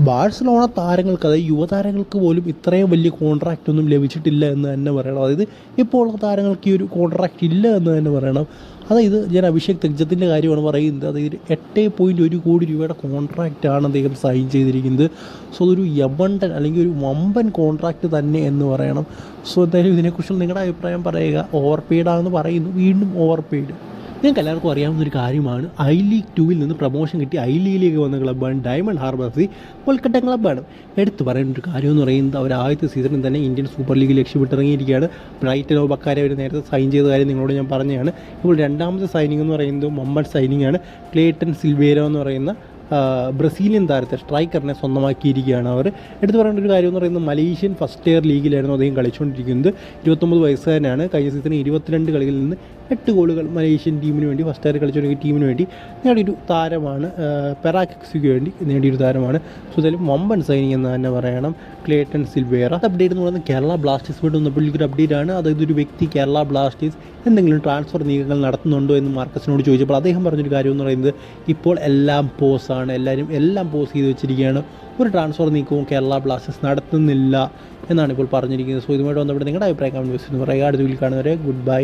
Barcelona താരങ്ങൾക്ക് അതായത് യുവതാരങ്ങൾക്ക് പോലും ഇത്രയും വലിയ കോൺട്രാക്റ്റ് ഒന്നും ലഭിച്ചിട്ടില്ല എന്ന് തന്നെ പറയണം. അതായത് ഇപ്പോൾ ഉള്ള താരങ്ങൾക്ക് ഈ ഒരു കോൺട്രാക്റ്റ് ഇല്ല എന്ന് തന്നെ പറയണം. അതായത് ഞാൻ അഭിഷേക് തെജത്തിന്റെ കാര്യമാണ് പറയുന്നത്. അതായത് എട്ട് പോയിന്റ് ഒരു കോടി രൂപയുടെ കോൺട്രാക്റ്റാണ് അദ്ദേഹം സൈൻ ചെയ്തിരിക്കുന്നത്. സോ അതൊരു യബണ്ടൻ അല്ലെങ്കിൽ ഒരു വമ്പൻ കോൺട്രാക്റ്റ് തന്നെ എന്ന് പറയണം. സോ എന്തായാലും ഇതിനെക്കുറിച്ച് നിങ്ങളുടെ അഭിപ്രായം പറയുക. ഓവർ പെയ്ഡാണെന്ന് പറയുന്നു. വീണ്ടും ഓവർ പെയ്ഡ് നിങ്ങൾക്ക് എല്ലാവർക്കും അറിയാവുന്ന ഒരു കാര്യമാണ് ഐ ലീഗ് ടൂവിൽ നിന്ന് പ്രൊമോഷൻ കിട്ടി ഐ ലീഗിലേക്ക് വന്ന ക്ലബ്ബാണ് Diamond Harbour F C Kolkata ക്ലബ്ബാണ് എടുത്തു പറയുന്ന ഒരു കാര്യം എന്ന് പറയുന്നത് അവർ ആദ്യത്തെ സീസണിൽ തന്നെ ഇന്ത്യൻ സൂപ്പർ ലീഗ് ലക്ഷ്യമിട്ടിറങ്ങിയിരിക്കുകയാണ്. ബ്രൈറ്റനോ ബക്കാരെ അവർ നേരത്തെ സൈൻ ചെയ്ത കാര്യം നിങ്ങളോട് ഞാൻ പറഞ്ഞതാണ്. ഇപ്പോൾ രണ്ടാമത്തെ സൈനിങ് എന്ന് പറയുന്നത് മുഹമ്മദ് സൈനിങ് ആണ്. ക്ലേട്ടൺ സിൽവേരോ എന്ന് പറയുന്ന ബ്രസീലിയൻ താരത്തെ സ്ട്രൈക്കറിനെ സ്വന്തമാക്കിയിരിക്കുകയാണ് അവർ. എടുത്തു പറയേണ്ട ഒരു കാര്യം എന്ന് പറയുന്നത് മലേഷ്യൻ ഫസ്റ്റ് ഇയർ ലീഗിലായിരുന്നു അദ്ദേഹം കളിച്ചുകൊണ്ടിരിക്കുന്നത്. ഇരുപത്തൊമ്പത് വയസ്സുകാരനാണ് കഴിഞ്ഞ സീസണിൽ ഇരുപത്തിരണ്ട് കളിയിൽ നിന്ന് എട്ട് ഗോളുകൾ മലേഷ്യൻ ടീമിന് വേണ്ടി ഫസ്റ്റ് ഇയർ കളിച്ചുകൊണ്ടിരിക്കുന്ന ടീമിന് വേണ്ടി നേടിയൊരു താരമാണ്. പെറാക്സിക്ക് വേണ്ടി നേടിയൊരു താരമാണ്. സോ മമ്പൻ വമ്പൻ സൈനിങ് എന്ന് തന്നെ പറയണം. ക്ലേട്ടൺ സിൽവേറ. അപ്ഡേറ്റ് എന്ന് പറയുന്നത് കേരള ബ്ലാസ്റ്റേഴ്സ് വേണ്ടി വന്നപ്പോൾ ഒരു അപ്ഡേറ്റ് ആണ്. അതായത് ഒരു വ്യക്തി കേരള ബ്ലാസ്റ്റേഴ്സ് എന്തെങ്കിലും ട്രാൻസ്ഫർ നീക്കങ്ങൾ നടത്തുന്നുണ്ടോ എന്ന് മാർക്കസിനോട് ചോദിച്ചപ്പോൾ അദ്ദേഹം പറഞ്ഞൊരു കാര്യം എന്ന് പറയുന്നത് ഇപ്പോൾ എല്ലാം പോസാണ്. എല്ലാവരും എല്ലാം പോസ് ചെയ്ത് വെച്ചിരിക്കുകയാണ്. ഒരു ട്രാൻസ്ഫർ നീക്കവും കേരള ബ്ലാസ്റ്റേഴ്സ് നടത്തുന്നില്ല എന്നാണ് ഇപ്പോൾ പറഞ്ഞിരിക്കുന്നത്. സോ ഇതുമായിട്ട് ബന്ധപ്പെട്ട് നിങ്ങളുടെ അഭിപ്രായം കമന്റ് ബോക്സിൽ നിന്ന് പറയുക അടുത്ത വീട്ടിൽ കാണുന്നവരെ ഗുഡ് ബൈ